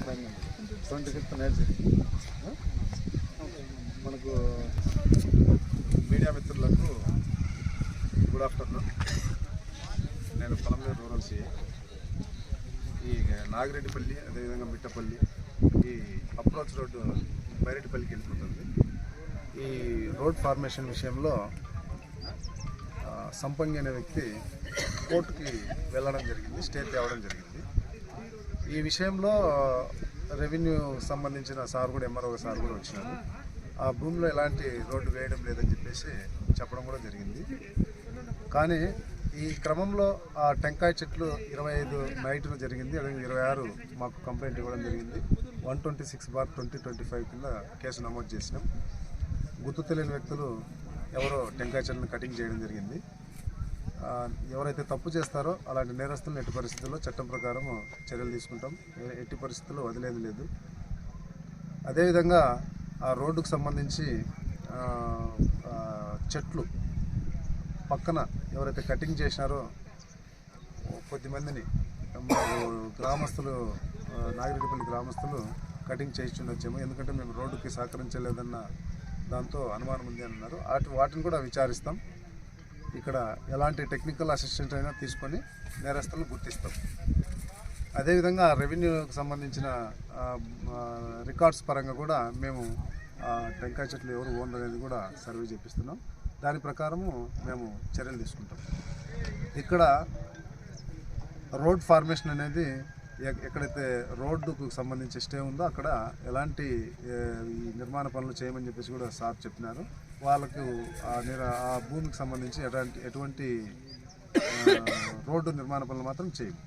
Twenty fifth night మనకు media మిత్రులకు good afternoon నేను పొలంలో రూరల్ సిఐ ఈ నాగిరెడ్డిపల్లి అదేవిధంగా మిట్టపల్లి ఈ అప్రోచ్ రోడ్డు బైరెడ్డిపల్లికి వెళ్ళిపోతుంది ఈ రోడ్ ఫార్మేషన్ విషయంలో సంపంగి అనే వ్యక్తి కోర్టుకి వెళ్ళడం జరిగింది స్టే తేవడం జరిగింది ఈ విషయంలో రెవెన్యూ సంబంధించిన సార్ కూడా ఎంఆర్ఓ సార్ కూడా వచ్చినారు. ఆ భూమిలో ఎలాంటి రోడ్డు వేయడం లేదని చెప్పేసి చెప్పడం కూడా జరిగింది. కానీ ఈ క్రమంలో ఆ టెంకాయ చెట్లు ఇరవై ఐదు నైట్ను జరిగింది అదే ఇరవై ఆరు మాకు కంప్లైంట్ ఇవ్వడం జరిగింది. One twenty six bar twenty twenty five కింద కేసు నమోదు చేసినాం. గుర్తు తెలియని వ్యక్తులు ఎవరో టెంకాయ చెట్లను కటింగ్ చేయడం జరిగింది. ఎవరైతే తప్పు చేస్తారో అలాంటి నేరస్తులను ఎట్టి పరిస్థితుల్లో చట్టం ప్రకారం చర్యలు తీసుకుంటాం. ఎట్టి పరిస్థితుల్లో వదిలేది లేదు. అదేవిధంగా ఆ రోడ్డుకు సంబంధించి చెట్లు పక్కన ఎవరైతే కటింగ్ చేసినారో కొద్దిమందిని గ్రామస్తులు నాగిరెడ్డిపల్లి గ్రామస్తులు కటింగ్ చేయించుండొచ్చేమో. ఎందుకంటే మేము రోడ్డుకి సహకరించలేదన్న దాంతో అనుమానం ఉంది అని అన్నారు వాటిని కూడా విచారిస్తాం. ఇక్కడ ఎలాంటి టెక్నికల్ అసిస్టెంట్ అయినా తీసుకొని నేరస్తులను గుర్తిస్తాం. అదేవిధంగా రెవెన్యూకి సంబంధించిన రికార్డ్స్ పరంగా కూడా మేము టెంకాయ చెట్లు ఎవరు ఓన్ అనేది కూడా సర్వే చేపిస్తున్నాం. దాని ప్రకారము మేము చర్యలు తీసుకుంటాం. ఇక్కడ రోడ్ ఫార్మేషన్ అనేది ఎక్కడైతే రోడ్డుకు సంబంధించి స్టే ఉందో అక్కడ ఎలాంటి ఈ నిర్మాణ పనులు చేయమని చెప్పేసి కూడా సార్ చెప్పినారు. వాళ్ళకు ఆ ఆ భూమికి సంబంధించి ఎలాంటి ఎటువంటి రోడ్డు నిర్మాణ పనులు మాత్రం చేయము.